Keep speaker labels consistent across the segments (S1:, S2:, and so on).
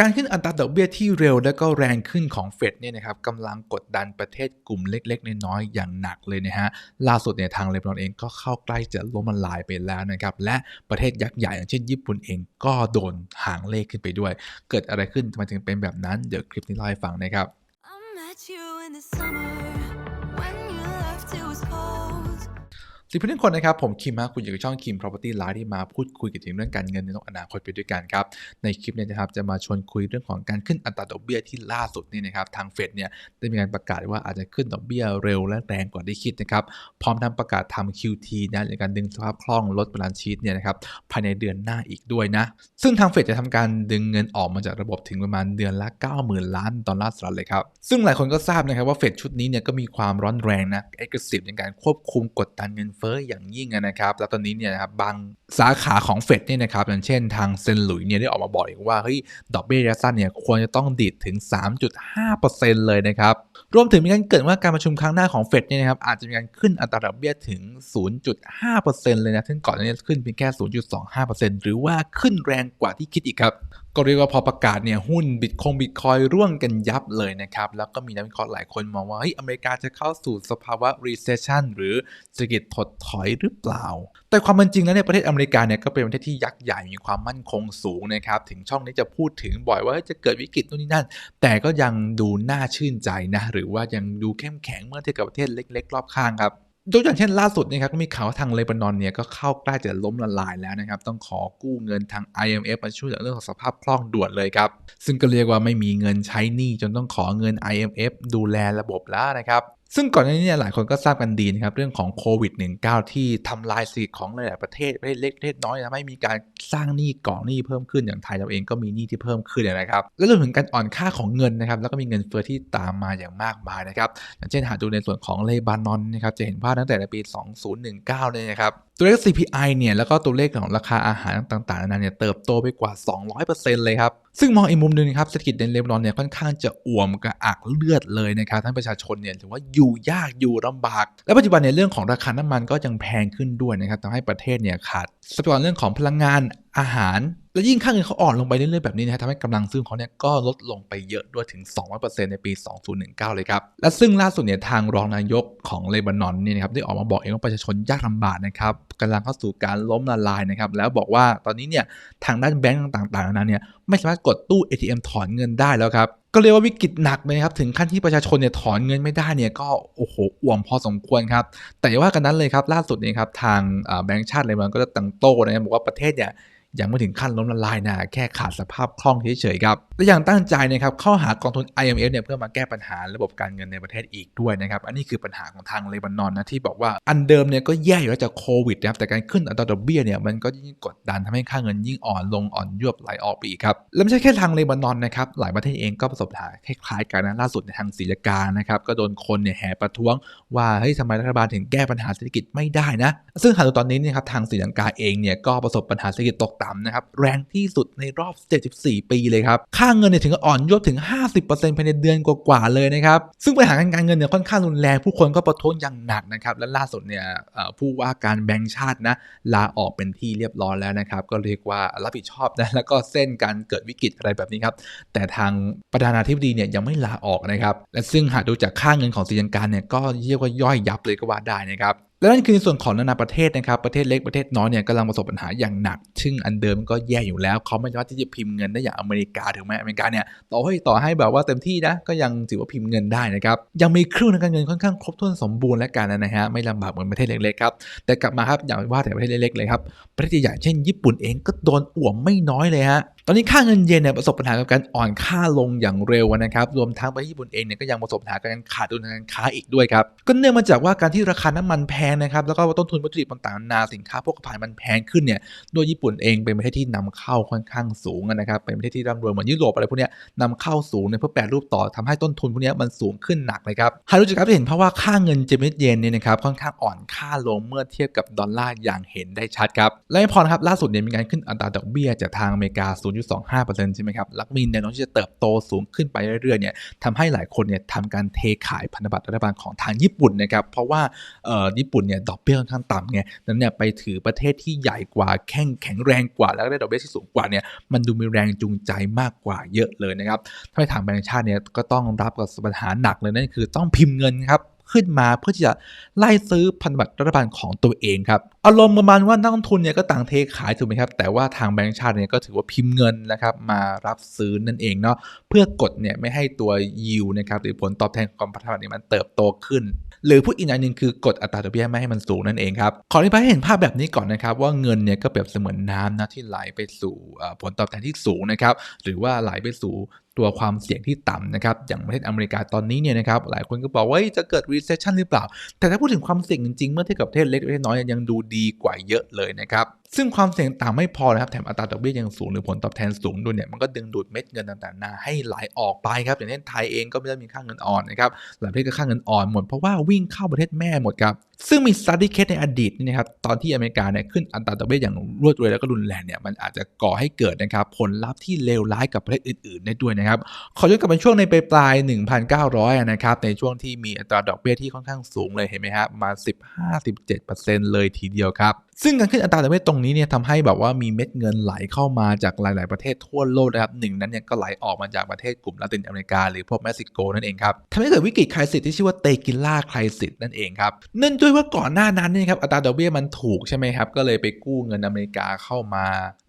S1: การขึ้นอัตราดอกเบี้ยที่เร็วและก็แรงขึ้นของเฟดเนี่ยนะครับกำลังกดดันประเทศกลุ่มเล็กๆ น้อยๆอย่างหนักเลยนะฮะล่าสุดเนี่ยทางเลบานอนเองก็เข้าใกล้จะล้มละลายไปแล้วนะครับและประเทศยักษ์ใหญ่อย่างเช่นญี่ปุ่นเองก็โดนหางเลขขึ้นไปด้วย เกิดอะไรขึ้นทำไมถึงเป็นแบบนั้นเดี๋ยวคลิปนี้เล่าให้ฟังนะครับ
S2: I met you in the summer when you left it was cold.
S1: สวัสดีเพื่อนทุกคนนะครับ ผมคิมฮะคุณอยู่กับช่องคิม property live ที่มาพูดคุยเกี่ยวกับเรื่องการเงินในโลกอนาคตไปด้วยกันครับ ในคลิปนี้นะครับจะมาชวนคุยเรื่องของการขึ้นอัตราดอกเบี้ยที่ล่าสุดนี่นะครับทางเฟดเนี่ยได้มีการประกาศว่าอาจจะขึ้นดอกเบี้ยเร็วและแรงกว่าที่คิดนะครับพร้อมทั้งประกาศทำ QT นะในการดึงสภาพคล่องลดบาลานซ์ชีตเนี่ยนะครับภายในเดือนหน้าอีกด้วยนะซึ่งทางเฟดจะทำการดึงเงินออกมาจากระบบถึงประมาณเดือนละ 90,000 ล้านดอลลาร์สหรัฐเลยครับซึ่งหลายคนก็ทราบนะครับว่าเฟดชุดนี้เนี่ยก็มีความร้อนแรงนะ aggressive ในการควบคุมกดดันเงินเฟออย่างยิ่งนะครับ แล้วตอนนี้เนี่ยนะครับบางสาขาของเฟดเนี่ยนะครับอย่างเช่นทางเซนหลุยเนี่ยได้ออกมาบอกอีกว่าเฮ้ยดอกเบี้ยระยะสั้นเนี่ยควรจะต้องดีดถึง 3.5%เลยนะครับ รวมถึงมีการเกิดว่าการประชุมครั้งหน้าของเฟดเนี่ยนะครับอาจจะมีการขึ้นอัตราดอกเบี้ยถึง 0.5%เลยนะซึ่งก่อนหน้านี้ขึ้นเพียงแค่ 0.25%หรือว่าขึ้นแรงกว่าที่คิดอีกครับ ก็เรียกว่าพอประกาศเนี่ยหุ้นบิตคงบิตคอยร่วงกันยับเลยนะครับ แล้วก็มีนักวิเคราะห์หลายคนมองว่าเฮ้ยอเมริกาจะเข้าสู่สภาวะ recession หรือเศรษฐกิจถดถอยหรือเปล่า แต่ความเป็นจริงแล้วเนี่ยประเทศอเมริกาเนี่ยก็เป็นประเทศที่ยักษ์ใหญ่มีความมั่นคงสูงนะครับ ถึงช่องนี้จะพูดถึงบ่อยว่าจะเกิดวิกฤตนู่นนี่นั่น แต่ก็ยังดูน่าชื่นใจนะหรือว่ายังดูเข้มแข็งเมื่อเทียบกับประเทศเล็ก ๆ รอบข้างครับ ตัวอย่างเช่นล่าสุดนะครับก็มีข่าวว่าทางเลบานอนเนี่ยก็เข้าใกล้จะล้มละลายแล้วนะครับ ต้องขอกู้เงินทาง IMF มาช่วยเหลือเรื่องของสภาพคล่องด่วนเลยครับ ซึ่งก็เรียกว่าไม่มีเงินใช้หนี้จนต้องขอเงิน IMF ดูแลระบบแล้วนะครับ ซึ่งก่อนหน้านี้เนี่ยหลายคนก็ทราบกันดีนะครับ เรื่องของโควิด -19 ที่ทำลายสิทธิของหลายๆประเทศประเทศเล็กน้อยทำให้มีการสร้างหนี้ก่อหนี้เพิ่มขึ้นอย่างไทยเราเองก็มีหนี้ที่เพิ่มขึ้นนะครับ แล้วรวมถึงการอ่อนค่าของเงินนะครับ แล้วก็มีเงินเฟ้อที่ตามมาอย่างมากมายนะครับอย่างเช่นหากดูในส่วนของเลบานอนนะครับจะเห็นว่าตั้งแต่ในปี 2019เลยนะครับ ตัวเลข CPI เนี่ยแล้วก็ตัวเลขของราคาอาหารต่างๆนานาเนี่ยเติบโตไปกว่า 200%เลยครับ ซึ่งมองอีกมุมหนึงนะครับเศรษฐกิจในเลบานอนเนี่ยค่อนข้างจะอ่วมกระอักเลือดเลยนะครับท่านประชาชนเนี่ยถือว่าอยู่ยากอยู่ลำบาก และปัจจุบันเนี่ยเรื่องของราคาน้ำมันก็ยังแพงขึ้นด้วยนะครับทำให้ประเทศเนี่ยขาดทรัพยากรเรื่องของพลังงานอาหาร และยิ่งค่าเงินเขาอ่อนลงไปเรื่อยๆแบบนี้นะฮะทำให้กำลังซื้อของเขาเนี่ยก็ลดลงไปเยอะด้วยถึง 200%ในปี 2019 เลยครับ และซึ่งล่าสุดเนี่ยทางรองนายกของเลบานอนเนี่ยนะครับได้ออกมาบอกเองว่าประชาชนยากลำบากนะครับ กำลังเข้าสู่การล้มละลายนะครับแล้วบอกว่าตอนนี้เนี่ยทางด้านแบงก์ต่างๆนานเนี่ยไม่สามารถกดตู้ ATM ถอนเงินได้แล้วครับก็เรียกว่าวิกฤตหนักเลยครับถึงขั้นที่ประชาชนเนี่ยถอนเงินไม่ได้เนี่ยก็โอ้โหอ่วมพอสมควรครับแต่ว่ากันนั้นเลยครับล่าสุดเนี่ยครับทางแบงก์ชาติเลบานอนก็จะตั้งโต้นะครับบอกว่าประเทศเนี่ย ยังไม่ถึงขั้นล้มละลายนะแค่ขาดสภาพคล่องเฉยๆครับและยังตั้งใจนะครับเข้าหากองทุน IMF เนี่ยเพื่อมาแก้ปัญหาระบบการเงินในประเทศอีกด้วยนะครับอันนี้คือปัญหาของทางเลบานอนนะที่บอกว่าอันเดิมเนี่ยก็แย่อยู่แล้วจากโควิดนะครับแต่การขึ้นอัตราดอกเบี้ยเนี่ยมันก็ยิ่งกดดันทำให้ค่าเงินยิ่งอ่อนลงอ่อนยวบไหลออกไปอีกครับและไม่ใช่แค่ทางเลบานอนนะครับหลายประเทศเองก็ประสบปัญหาคล้ายๆกันนะล่าสุดในทางศรีลังกานะครับก็โดนคนเนี่ยแห่ประท้วง ว่าเฮ้ยทำไมรัฐบาลถึงแก้ปัญหาเศรษฐกิจไม่ได้นะซึ่งหากดูตอนนี้เนี่ยครับทางศรีลังกาเองเนี่ยก็ประสบปัญหาเศรษฐกิจตกต่ำนะครับ แรงที่สุดในรอบ 74 ปีเลยครับ ค่าเงินเนี่ยถึงกับอ่อนยวบถึง 50%ภายในเดือนกว่าๆเลยนะครับ ซึ่งปัญหาการเงินเนี่ยค่อนข้างรุนแรง ผู้คนก็ประท้วงอย่างหนักนะครับ และล่าสุดเนี่ยผู้ว่าการแบงก์ชาตินะลาออกเป็นที่เรียบร้อยแล้วนะครับ ก็เรียกว่ารับผิดชอบนะ แล้วก็เส้นการเกิดวิกฤตอะไรแบบนี้ครับ แต่ทางประธานาธิบดีเนี่ยยังไม่ลาออกนะครับ และซึ่งหากดูจากค่าเงินของศรีลังกาเนี่ยก็เรียกว่าย่อยยับเลยก็ว่าได้นะครับและนั่นคือในส่วนของนานาประเทศนะครับประเทศเล็กประเทศน้อยเนี่ยกำลังประสบปัญหาอย่างหนัก ซึ่งอันเดิมก็แย่อยู่แล้วเขาไม่สามารถที่จะพิมพ์เงินได้อย่างอเมริกาถึงแม้อเมริกาเนี่ยต่อให้ต่อให้แบบว่าเต็มที่นะก็ยังถือว่าพิมพ์เงินได้นะครับยังมีเครื่องทางการเงินค่อนข้างครบถ้วนสมบูรณ์และกันนะฮะไม่ลำบากเหมือนประเทศเล็กๆครับแต่กลับมาครับอย่างว่าแต่ประเทศเล็กๆเลยครับประเทศใหญ่เช่นญี่ปุ่นเองก็โดนอ่วมไม่น้อยเลยฮะ ตอนนี้ค่าเงินเยนเนี่ยประสบปัญหากับการอ่อนค่าลงอย่างเร็วนะครับรวมทั้งประเทศญี่ปุ่นเองเนี่ยก็ยังประสบปัญหากับการขาดดุลทางการค้าอีกด้วยครับก็เนื่องมาจากว่าการที่ราคาน้ำมันแพงนะครับแล้วก็ต้นทุนวัตถุดิบต่างๆนาสินค้าพวกภัณฑ์มันแพงขึ้นเนี่ยโดยญี่ปุ่นเองเป็นประเทศที่นำเข้าค่อนข้างสูงนะครับเป็นประเทศที่ร่ำรวยเหมือนยุโรปอะไรพวกเนี้ยนำเข้าสูงเนี่ยเพื่อแปรรูปต่อทำให้ต้นทุนพวกเนี้ยมันสูงขึ้นหนักเลยครับหารู้จักครับจะเห็นเพราะว่าค่าเงินเจแปนิสเยนเนี่ยนะครับค่อนข้างอ่อนค่าลงเมื่อเทียบกับดอลลาร์อย่างเห็นได้ชัดครับและพอครับล่าสุดเนี่ยมีการขึ้นอัตราดอกเบี้ยจากทางอเมริกา0.25%ใช่ไหมครับล้วมีแนวโน้มที่จะเติบโตสูงขึ้นไปเรื่อยๆเนี่ยทำให้หลายคนเนี่ยทำการเทขายพันธบัตรรัฐบาลของทางญี่ปุ่นนะครับเพราะว่าเอ่อญี่ปุ่นเนี่ยดอกเบี้ยค่อนข้างต่ำไงนั้นเนี่ยไปถือประเทศที่ใหญ่กว่าแข็งแข็งแรงกว่า แล้วก็ได้ดอกเบี้ยที่สูงกว่าเนี่ยมันดูมีแรงจูงใจมากกว่าเยอะเลยนะครับทำให้ทางแบงก์ชาติเนี่ยก็ต้องรับกับปัญหาหนักเลยนั่นคือต้องพิมพ์เงินครับ ขึ้นมาเพื่อที่จะไล่ซื้อพันธบัตรรัฐบาลของตัวเองครับอารมณ์ประมาณว่านักลงทุนเนี่ยก็ต่างเทขายถูกไหมครับ แต่ว่าทางแบงก์ชาติเนี่ยก็ถือว่าพิมพ์เงินนะครับมารับซื้อนั่นเองเนาะเพื่อกดเนี่ยไม่ให้ตัวยิวนะครับหรือผลตอบแทนของพันธบัตรเนี่ยมันเติบโตขึ้น หรือพูดอีกอย่างหนึ่งคือกดอัตราดอกเบี้ยไม่ให้มันสูงนั่นเองครับขออธิบายให้เห็นภาพแบบนี้ก่อนนะครับว่าเงินเนี่ยก็เปรียบเสมือนน้ำนะที่ไหลไปสู่ผลตอบแทนที่สูงนะครับหรือว่าไหลไปสู่ ตัวความเสี่ยงที่ต่ำนะครับอย่างประเทศอเมริกาตอนนี้เนี่ยนะครับหลายคนก็บอกว่าจะเกิด recession หรือเปล่า แต่ถ้าพูดถึงความเสี่ยงจริงๆ เมื่อเทียบกับประเทศเล็กประเทศน้อยยังดูดีกว่าเยอะเลยนะครับซึ่งความเสี่ยงต่ำไม่พอนะครับแถมอัตราดอกเบี้ยยังสูงหรือผลตอบแทนสูงด้วยเนี่ยมันก็ดึงดูดเม็ดเงินต่างๆนาให้ไหลออกไปครับอย่างเช่นไทยเองก็ไม่ได้มีค่าเงินอ่อนนะครับหลายประเทศก็ค่าเงินอ่อนหมดเพราะว่าวิ่งเข้าประเทศแม่หมดครับซึ่งมี study case ในอดีตนี่นะครับตอนที่อเมริกาเนี่ยขึ้นอัตราดอกเบี้ยอย่างรวดเร็วแล้วก็รุนแรงเนี่ยมันอาจจะก่อให้เกิดนะครับผลลัพธ์ที่เลวร้ายกับประเทศอื่นๆได้ด้วยนะครับขอย้อนกลับไปช่วงในปลาย 1,900อะนะครับในช่วงที่มีอัตราดอกเบี้ยที่ค่อนข้างสูงเลยเห็นไหมครับมา 15-17%เลยทีเดียวครับ ซึ่งการขึ้นอัตราดอกเบี้ยตรงนี้เนี่ยทำให้แบบว่ามีเม็ดเงินไหลเข้ามาจากหลาย ๆ ประเทศทั่วโลกนะครับหนึ่งนั้นเนี่ยก็ไหลออกมาจากประเทศกลุ่มลาตินอเมริกาหรือพวกเม็กซิโกนั่นเองครับทำให้เกิดวิกฤตครซิสที่ชื่อว่าเตกิล่าครซิสนั่นเองครับเนื่องด้วยว่าก่อนหน้านั้นเนี่ยครับอัตราดอกเบี้ยมันถูกใช่ไหมครับก็เลยไปกู้เงินอเมริกาเข้ามา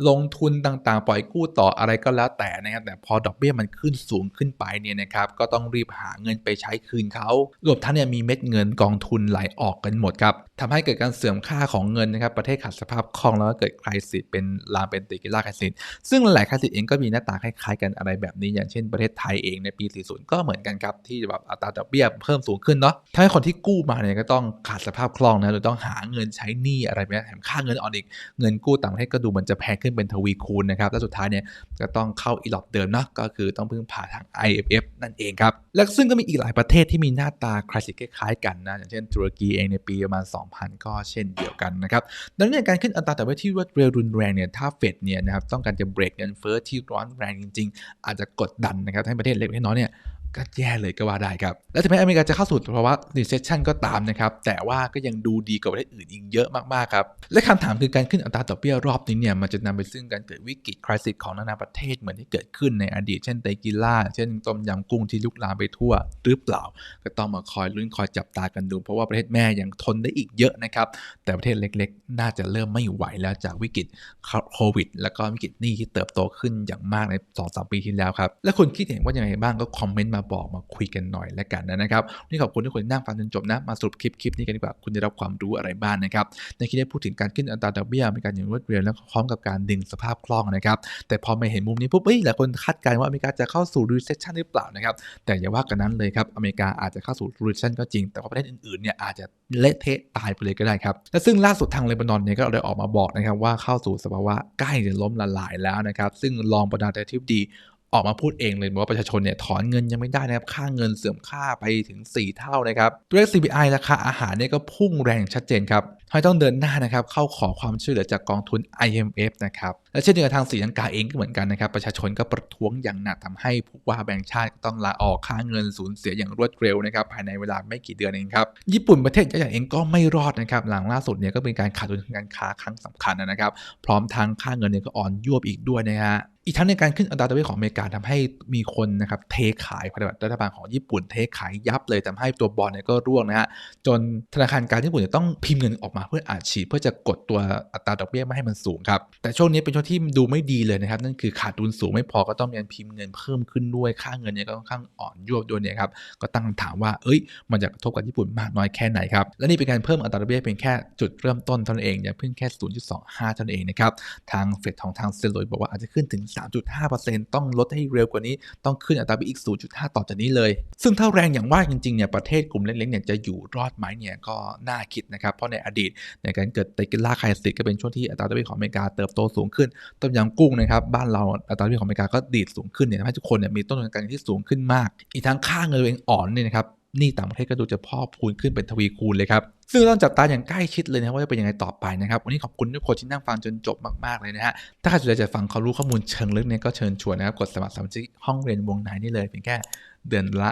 S1: ลงทุนต่าง ๆ ปล่อยกู้ต่ออะไรก็แล้วแต่นะครับแต่พอดอกเบี้ยมันขึ้นสูงขึ้นไปเนี่ยนะครับก็ต้องรีบหาเงินไปใช้คืนเขารวมทั้งเนี่ยมีเม็ดเงินกองทุนไหลออกกันหมดครับทำให้เกิดการเสื่อมค่าของเงินนะครับประเทศขาดสภาพคล่องแล้วก็เกิดครซิสเป็นลามเป็นติกิล่าครซิสซึ่งหลายครซิสเองก็มีหน้าตาคล้ายๆกันอะไรแบบนี้อย่างเช่นประเทศไทยเองในปี 40 ก็เหมือนกันครับที่แบบอัตราดอกเบี้ยเพิ่มสูงขึ้นเนาะทำให้คนที่กู้มาเนี่ยก็ต้องขาดสภาพคล่องนะหรือต้องหาเงินใช้หนี้อะไรแบบนี้แถมค่าเงินอ่อนอีกเงินกู้ต่างประเทศก็ดูเหมันจะแพงขึ้นเป็นทวีคูณนะครับและสุดท้ายเนี่ยก็ต้องเข้าอีหลอบเดิมเนาะก็คือต้องพึ่งผ่าทาง IMF นั่นเองครับและซึ่งก็มีอีกหลายประเทศที่มีหน้าตาคลาสสิกคล้ายๆกันนะอย่างเช่นตุรกีเองในปีประมาณ 2000 ก็เช่นเดียวกันนะครับดังนั้นการขึ้นอัตราดอกเบี้ยที่รวดเร็วรุนแรงเนี่ยถ้าเฟดเนี่ยนะครับต้องการจะเบรกเงินเฟ้อที่ร้อนแรงจริง ๆ อาจจะกดดันนะครับให้ประเทศเล็กประเทศน้อยเนี่ยก็แย่เลยก็ว่าได้ครับ และถึงแม้อเมริกาจะเข้าสู่ภาวะ recession ก็ตามนะครับ แต่ว่าก็ยังดูดีกว่าประเทศอื่นอีกเยอะมาก ๆ ครับ และคำถามคือการขึ้นอัตราดอกเบี้ยรอบนี้เนี่ย มันจะนำไปซึ่งการเกิดวิกฤตคริสิสของนานาประเทศเหมือนที่เกิดขึ้นในอดีต เช่นเตกิล่า เช่นต้มยำกุ้งที่ลุกลามไปทั่ว หรือเปล่า ก็ต้องมาคอยลุ้นคอยจับตากันดู เพราะว่าประเทศแม่ยังทนได้อีกเยอะนะครับ แต่ประเทศเล็ก ๆน่าจะเริ่มไม่ไหวแล้วจากวิกฤตโควิด แล้วก็วิกฤตนี้ที่เติบโตขึ้นอย่างมากใน2-3ปีที่แล้วครับ และคุณคิดเห็นว่ายังไงบ้างก็คอมเมนต์มาบอกมาคุยกันหน่อยแล้วกันนะครับนี่ขอบคุณทุกคนนั่งฟังจนจบนะ มาสรุปคลิปคลิปนี้กันดีกว่าคุณได้รับความรู้อะไรบ้างนะครับในคลิปได้พูดถึงการขึ้นอัตราดอกเบี้ยมริกันอย่างรวดเร็วและพร้อมกับการดึงสภาพคล่องนะครับแต่พอมาเห็นมุมนี้ปุ๊บเอ้ยหลายคนคาดการณ์ว่าอเมริกาจะเข้าสู่ recession หรือเปล่านะครับแต่อย่าว่ากันนั้นเลยครับอเมริกาอาจจะเข้าสู่ recession ก็จริง แต่ว่าประเทศอื่นๆเนี่ยอาจจะเละเทะตายไปเลยก็ได้ครับและซึ่งล่าสุดทางเลบานนอนเนี่ยก็ได้ออกมาบอกนะครับว่าเข้าสู่สภาวะใกล้จะล้มละลายแล้วนะครับ ซึ่งรองประธานาธิบดี ออกมาพูดเองเลยว่าประชาชนเนี่ยถอนเงินยังไม่ได้นะครับ ค่าเงินเสื่อมค่าไปถึง 4 เท่านะครับตัวเลข CPI ราคาอาหารเนี่ยก็พุ่งแรงชัดเจนครับทำให้ต้องเดินหน้านะครับเข้าขอความช่วยเหลือจากกองทุน IMF นะครับและเช่นเดียวกับทางสีลังกาเองก็เหมือนกันนะครับ ประชาชนก็ประท้วงอย่างหนักทำให้ผู้ว่าแบงก์ชาติต้องลาออกค่าเงินสูญเสียอย่างรวดเร็วนะครับภายในเวลาไม่กี่เดือนเองครับญี่ปุ่นประเทศใหญ่เองก็ไม่รอดนะครับหลังล่าสุดเนี่ยก็เป็นการขาดดุลการค้าครั้งสำคัญนะครับ พร้อมทั้งค่าเงินเนี่ยก็อ่อนยวบอีกด้วยนะฮะ อีกทั้งในการขึ้นอัตราดอกเบี้ยของอเมริกาทำให้มีคนนะครับเทขายพันธบัตรรัฐบาลของญี่ปุ่นเทขายยับเลยทำให้ตัวบอลเนี่ยก็ร่วงนะฮะจนธนาคารกลางญี่ปุ่นจะต้องพิมพ์เงินออกมาเพื่ออาฉีดเพื่อจะกดตัวอัตราดอกเบี้ยไม่ให้มันสูงครับแต่ช่วงนี้เป็นช่วงที่ดูไม่ดีเลยนะครับนั่นคือขาดดุลสูงไม่พอก็ต้องมีการพิมพ์เงินเพิ่มขึ้นด้วยค่าเงินเนี่ยก็ค่อนข้างอ่อนยวบด้วยเนี่ยครับก็ตั้งคำถามว่าเอ้ย มันจะกระทบกับญี่ปุ่นมากน้อยแค่ไหนครับและนี่เป็นการเพิ่มอัตราดอกเบี้ยเพียงแค่จุดเริ่มต้นเท่านั้นเองอย่าเพิ่งแค่ 0.25 เท่านั้นเองนะครับทางเฟดของทางเซลลอยบอกว่าอาจจะขึ้นถึง3.5%ต้องลดให้เร็วกว่านี้ ต้องขึ้นอัตราไปอีก 0.5 ต่อจากนี้เลย ซึ่งถ้าแรงอย่างว่าจริงๆเนี่ยประเทศกลุ่มเล็กๆเนี่ยจะอยู่รอดไหมเนี่ยก็น่าคิดนะครับ เพราะในอดีตในการเกิดเตกิล่าไครซิสก็เป็นช่วงที่อัตราดอกเบี้ยของอเมริกาเติบโตสูงขึ้น ต้มยำกุ้งนะครับบ้านเราอัตราดอกเบี้ยของอเมริกาก็ดีดสูงขึ้นเนี่ยทำให้ทุกคนเนี่ยมีต้นทุนการเงินที่สูงขึ้นมาก อีกทั้งค่าเงินเองอ่อนเนี่ยนะครับ หนี้ต่างประเทศก็ดูจะพอกพูนขึ้นเป็นทวีคูณเลยครับ ซึ่งต้องจับตาอย่างใกล้ชิดเลยนะว่าจะเป็นยังไงต่อไปนะครับ วันนี้ขอบคุณทุกคนที่นั่งฟังจนจบมากๆเลยนะฮะ ถ้าใครสนใจจะฟังความรู้ข้อมูลเชิงลึกเนี่ยก็เชิญชวนนะครับ กดสมัครสมาชิกห้องเรียนวงในนี่เลยเพียงแค่เดือนละ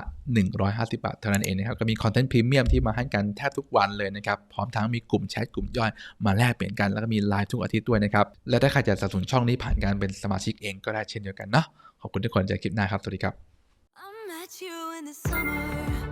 S1: 150 บาทเท่านั้นเองนะครับ ก็มีคอนเทนต์พรีเมียมที่มาให้กันแทบทุกวันเลยนะครับ พร้อมทั้งมีกลุ่มแชทกลุ่มย่อยมาแลกเปลี่ยนกัน แล้วก็มีไลฟ์ทุกอาทิตย์ด้วยนะครับ และถ้าใครจะสนับสนุนช่องนี้ผ่านการเป็นสมาชิกเองก็ได้เช่นเดียวกันเนาะ ขอบคุณทุกคนเจอคลิปหน้าครับ สวัสดีครับ
S2: I met you in the summer